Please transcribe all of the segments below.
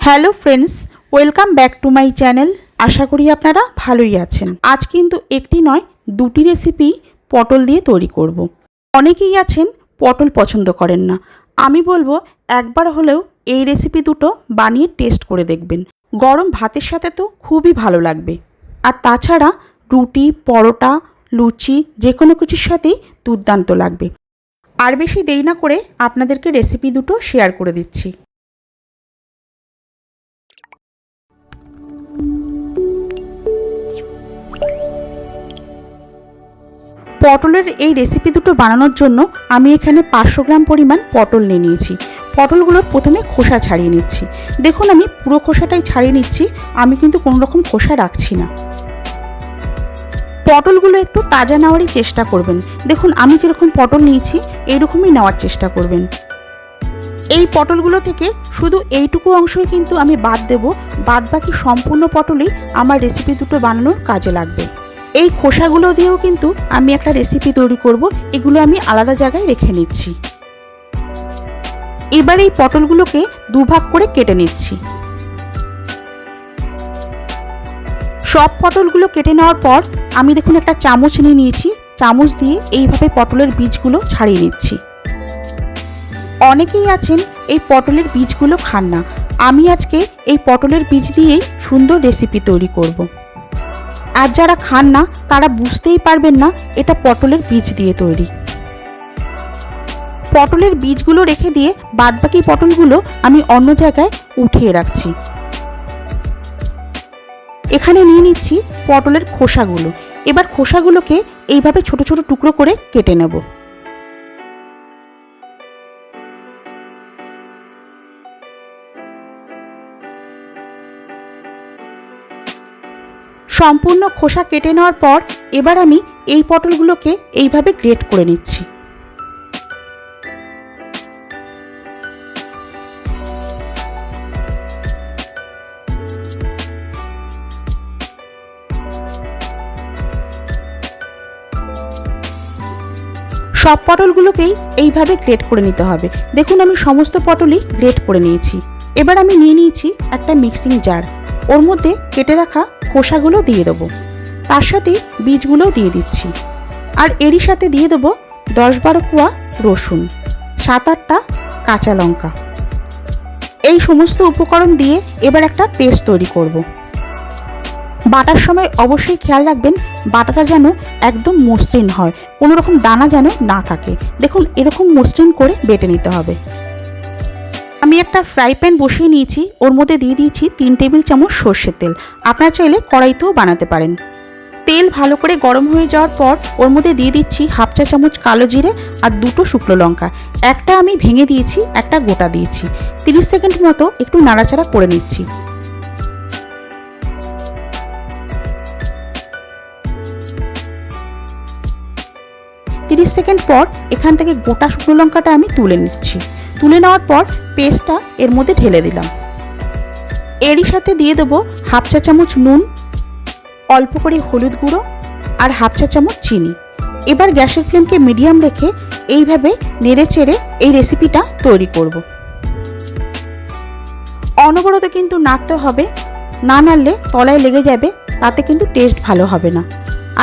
Hello friends, welcome back to my channel. আশা করি আপনারা ভালোই আছেন। আজ কিন্তু একটি নয়, দুটি রেসিপি পটল দিয়ে তৈরি করব। অনেকেই আছেন, পটল পছন্দ করেন না। আমি বলব, একবার হলেও এই রেসিপি দুটো বানিয়ে টেস্ট করে দেখবেন। গরম ভাতের সাথে তো খুবই ভালো লাগবে। আর তাছাড়া রুটি, পরোটা, লুচি যে কোনো কিছুর সাথেই দুর্দান্ত লাগবে। আর বেশি দেরি না করে আপনাদেরকে রেসিপি দুটো শেয়ার করে দিচ্ছি। পটলের এই রেসিপি দুটো বানানোর জন্য আমি এখানে পাঁচশো গ্রাম পরিমাণ পটল নিয়ে নিয়েছি। পটলগুলোর প্রথমে খোসা ছাড়িয়ে নিচ্ছি। দেখুন আমি পুরো খোসাটাই ছাড়িয়ে নিচ্ছি। আমি কিন্তু কোনো রকম খোসা রাখছি না। পটলগুলো একটু তাজা নেওয়ারই চেষ্টা করবেন। দেখুন আমি যেরকম পটল নিয়েছি, এইরকমই নেওয়ার চেষ্টা করবেন। এই পটলগুলো থেকে শুধু এইটুকু অংশই কিন্তু আমি বাদ দেব। বাদ বাকি সম্পূর্ণ পটলই আমার রেসিপি দুটো বানানোর কাজে লাগবে। এই খোসাগুলো দিয়েও কিন্তু আমি একটা রেসিপি তৈরি করব। এগুলো আমি আলাদা জায়গায় রেখে নিচ্ছি। এবার এই পটলগুলোকে দুভাগ করে কেটে নিচ্ছি। সব পটলগুলো কেটে নেওয়ার পর আমি দেখুন একটা চামচ নিয়ে নিয়েছি। চামচ দিয়ে এইভাবে পটলের বীজগুলো ছাড়িয়ে নিচ্ছি। অনেকেই আছেন এই পটলের বীজগুলো খান না। আমি আজকে এই পটলের বীজ দিয়েই সুন্দর রেসিপি তৈরি করব। আর যারা খান না, তারা বুঝতেই পারবেন না এটা পটলের বীজ দিয়ে তৈরি। পটলের বীজগুলো রেখে দিয়ে বাদবাকি পটলগুলো আমি অন্য জায়গায় উঠিয়ে রাখছি। এখানে নিয়ে নিচ্ছি পটলের খোসাগুলো। এবার খোসাগুলোকে এইভাবে ছোট ছোট টুকরো করে কেটে নেব। সম্পূর্ণ খোসা কেটে নেওয়ার পর এবার আমি এই পটলগুলোকে এইভাবে গ্রেট করে নিচ্ছি। সব পটলগুলোকেই এইভাবে গ্রেট করে নিতে হবে। দেখুন, আমি সমস্ত পটলই গ্রেট করে নিয়েছি। এবার আমি নিয়ে নিয়েছি একটা মিক্সিং জার। ওর মধ্যে কেটে রাখা খোসাগুলো দিয়ে দেবো। তার সাথে বীজগুলোও দিয়ে দিচ্ছি। আর এরই সাথে দিয়ে দেবো দশ বারো কোয়া রসুন, সাত আটটা কাঁচা লঙ্কা। এই সমস্ত উপকরণ দিয়ে এবার একটা পেস্ট তৈরি করব। বাটার সময় অবশ্যই খেয়াল রাখবেন, বাটাটা যেন একদম মসৃণ হয়। কোনো রকম দানা যেন না থাকে। দেখুন, এরকম মসৃণ করে বেটে নিতে হবে। আমি একটা ফ্রাই প্যান বসিয়ে নিয়েছি। ওর মধ্যে দিয়ে দিয়েছি তিন টেবিল চামচ সর্ষের তেল। আপনারা চাইলে কড়াইতেও বানাতে পারেন। তেল ভালো করে গরম হয়ে যাওয়ার পর ওর মধ্যে দিয়ে দিচ্ছি হাফ চা চামচ কালো জিরে আর দুটো শুকনো লঙ্কা। একটা আমি ভেঙে দিয়েছি, একটা গোটা দিয়েছি। তিরিশ সেকেন্ড মতো একটু নাড়াচাড়া করে নিচ্ছি। তিরিশ সেকেন্ড পর এখান থেকে গোটা শুকনো লঙ্কাটা আমি তুলে নিচ্ছি। তুলে নেওয়ার পর পেস্টটা এর মধ্যে ঢেলে দিলাম। এরই সাথে দিয়ে দেবো হাফ চা চামচ নুন, অল্প করে হলুদ গুঁড়ো আর হাফ চা চামচ চিনি। এবার গ্যাসের ফ্লেমকে মিডিয়াম রেখে এইভাবে নেড়ে চেড়ে এই রেসিপিটা তৈরি করব। অনবরত কিন্তু নাড়তে হবে, না নাড়লে তলায় লেগে যাবে, তাতে কিন্তু টেস্ট ভালো হবে না।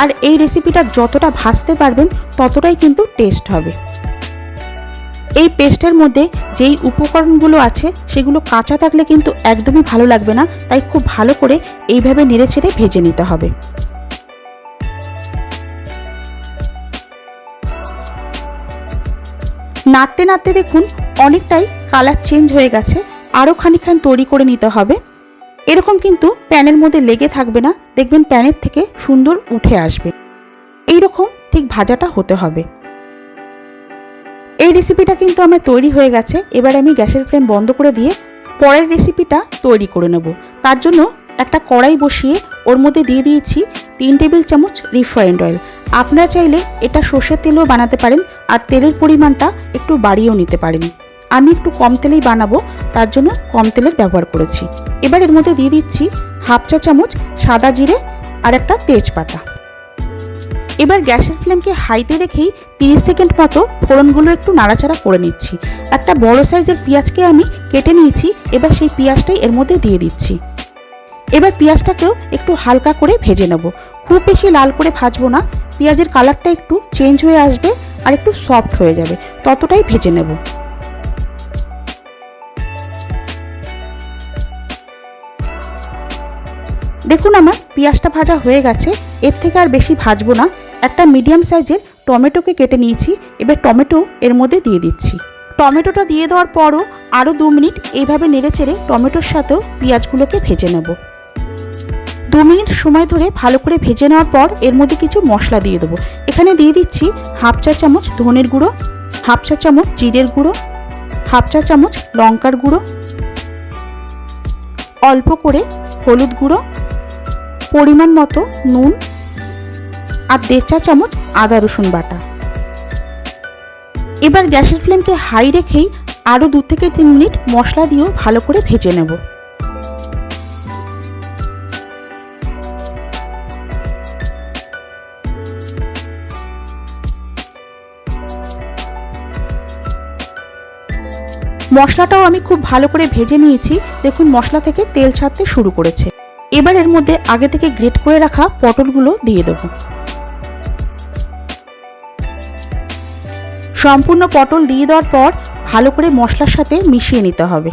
আর এই রেসিপিটা যতটা ভাজতে পারবেন, ততটাই কিন্তু টেস্ট হবে। এই পেস্টের মধ্যে যেই উপকরণগুলো আছে, সেগুলো কাঁচা থাকলে কিন্তু একদমই ভালো লাগবে না। তাই খুব ভালো করে এইভাবে নেড়ে ছেড়ে ভেজে নিতে হবে। নাড়তে নাড়তে দেখুন অনেকটাই কালার চেঞ্জ হয়ে গেছে। আরও খানিকখান তৈরি করে নিতে হবে। এরকম কিন্তু প্যানের মধ্যে লেগে থাকবে না। দেখবেন প্যানের থেকে সুন্দর উঠে আসবে। এই রকম ঠিক ভাজাটা হতে হবে। এই রেসিপিটা কিন্তু আমার তৈরি হয়ে গেছে। এবার আমি গ্যাসের ফ্লেম বন্ধ করে দিয়ে পরের রেসিপিটা তৈরি করে নেব। তার জন্য একটা কড়াই বসিয়ে ওর মধ্যে দিয়ে দিয়েছি তিন টেবিল চামচ রিফাইন্ড অয়েল আপনারা চাইলে এটা সর্ষের তেলেও বানাতে পারেন আর তেলের পরিমাণটা একটু বাড়িয়েও নিতে পারেন। আমি একটু কম তেলেই বানাবো, তার জন্য কম তেলের ব্যবহার করেছি। এবার এর মধ্যে দিয়ে দিচ্ছি হাফ চা চামচ সাদা জিরে আর একটা তেজপাতা। এবার গ্যাসের ফ্লেমকে হাইতে রেখেই তিরিশ সেকেন্ড মতো ফোড়নগুলো একটু নাড়াচাড়া করে নিচ্ছি। একটা বড় সাইজের পেঁয়াজকে আমি কেটে নিয়েছি, এবার সেই পেঁয়াজটাই এর মধ্যে দিয়ে দিচ্ছি। এবার পেঁয়াজটাকেও একটু হালকা করে ভেজে নেব। খুব বেশি লাল করে ভাজবো না, পেঁয়াজের কালারটা একটু চেঞ্জ হয়ে আসবে আর একটু সফট হয়ে যাবে, ততটাই ভেজে নেব। দেখুন আমার পেঁয়াজটা ভাজা হয়ে গেছে, এর থেকে আর বেশি ভাজবো না একটা মিডিয়াম সাইজের টমেটোকে কেটে নিয়েছি, এবার টমেটো এর মধ্যে দিয়ে দিচ্ছি। টমেটোটা দিয়ে দেওয়ার পরও আরও দু মিনিট এইভাবে নেড়ে চেড়ে টমেটোর সাথেও পেঁয়াজগুলোকে ভেজে নেব। দু মিনিট সময় ধরে ভালো করে ভেজে নেওয়ার পর এর মধ্যে কিছু মশলা দিয়ে দেবো। এখানে দিয়ে দিচ্ছি হাফ চা চামচ ধনের গুঁড়ো, হাফ চা চামচ জিরের গুঁড়ো, হাফ চা চামচ লঙ্কার গুঁড়ো, অল্প করে হলুদ গুঁড়ো, পরিমাণ মতো নুন আর দেড় চা চামচ আদা রসুন বাটা। এবার গ্যাসের ফ্লেমকে হাই রেখেই আরও দু থেকে তিন মিনিট মশলা দিয়েও ভালো করে ভেজে নেব। মশলাটাও আমি খুব ভালো করে ভেজে নিয়েছি। দেখুন, মশলা থেকে তেল ছাড়তে শুরু করেছে। এবার এর মধ্যে আগে থেকে গ্রেট করে রাখা পটলগুলো দিয়ে দেবো। সম্পূর্ণ পটল দিয়ে দেওয়ার পর ভালো করে মশলার সাথে মিশিয়ে নিতে হবে।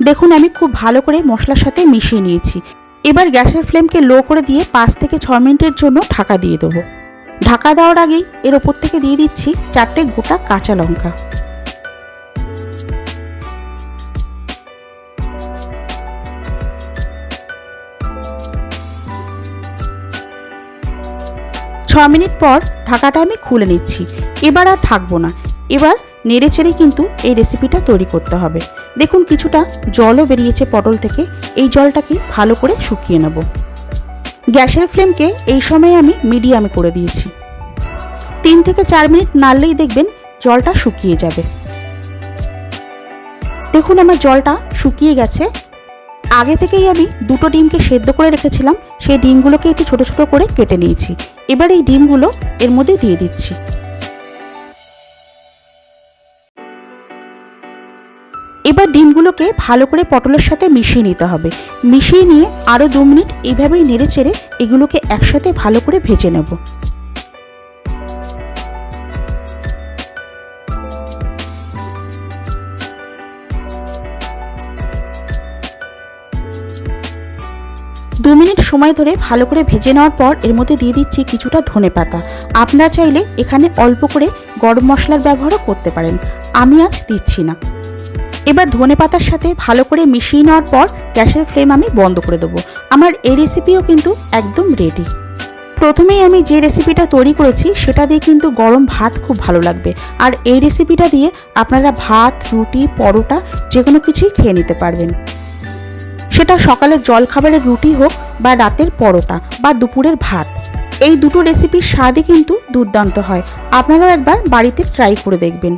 দেখুন, আমি খুব ভালো করে মশলার সাথে মিশিয়ে নিয়েছি। এবার গ্যাসের ফ্লেমকে লো করে দিয়ে পাঁচ থেকে ছ মিনিটের জন্য ঢাকা দিয়ে দেবো। ঢাকা দেওয়ার আগেই এর ওপর থেকে দিয়ে দিচ্ছি চারটে গোটা কাঁচা লঙ্কা। ছ মিনিট পর ঢাকাটা আমি খুলে নিচ্ছি। এবার আর থাকব না। এবার নেড়ে চেড়ে কিন্তু এই রেসিপিটা তৈরি করতে হবে। দেখুন কিছুটা জলও বেরিয়েছে পটল থেকে। এই জলটাকে ভালো করে শুকিয়ে নেব। গ্যাসের ফ্লেমকে এই সময় আমি মিডিয়ামে করে দিয়েছি। তিন থেকে চার মিনিট নাড়লেই দেখবেন জলটা শুকিয়ে যাবে। দেখুন আমার জলটা শুকিয়ে গেছে। আগে থেকেই আমি দুটো ডিমকে সেদ্ধ করে রেখেছিলাম। সেই ডিমগুলোকে একটু ছোট ছোট করে কেটে নিয়েছি। এবার এই ডিমগুলো এর মধ্যে দিয়ে দিচ্ছি। এবার ডিমগুলোকে ভালো করে পটলের সাথে মিশিয়ে নিতে হবে। মিশিয়ে নিয়ে আরও দু মিনিট এইভাবেই নেড়ে চেড়ে এগুলোকে একসাথে ভালো করে ভেজে নেব। দু মিনিট সময় ধরে ভালো করে ভেজে নেওয়ার পর এর মধ্যে দিয়ে দিচ্ছি কিছুটা ধনে পাতা। আপনারা চাইলে এখানে অল্প করে গরম মশলার ব্যবহারও করতে পারেন। আমি আজ দিচ্ছি না। এবার ধনে পাতার সাথে ভালো করে মিশিয়ে নেওয়ার পর গ্যাসের ফ্লেম আমি বন্ধ করে দেবো। আমার এই রেসিপিও কিন্তু একদম রেডি প্রথমেই আমি যে রেসিপিটা তৈরি করেছি, সেটা দিয়ে কিন্তু গরম ভাত খুব ভালো লাগবে। আর এই রেসিপিটা দিয়ে আপনারা ভাত, রুটি, পরোটা যে কোনো কিছুই খেয়ে নিতে পারবেন। সেটা সকালের জলখাবারের রুটি হোক বা রাতের পরোটা বা দুপুরের ভাত। এই দুটো রেসিপির স্বাদই কিন্তু দুর্দান্ত হয়। আপনারাও একবার বাড়িতে ট্রাই করে দেখবেন।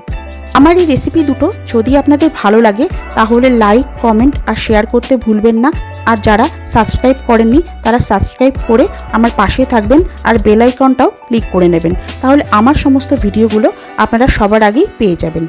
আমার এই রেসিপি দুটো যদি আপনাদের ভালো লাগে, তাহলে লাইক কমেন্ট আর শেয়ার করতে ভুলবেন না। আর যারা সাবস্ক্রাইব করেননি, তারা সাবস্ক্রাইব করে আমার পাশে থাকবেন আর বেল আইকনটাও ক্লিক করে নেবেন। তাহলে আমার সমস্ত ভিডিওগুলো আপনারা সবার আগেই পেয়ে যাবেন।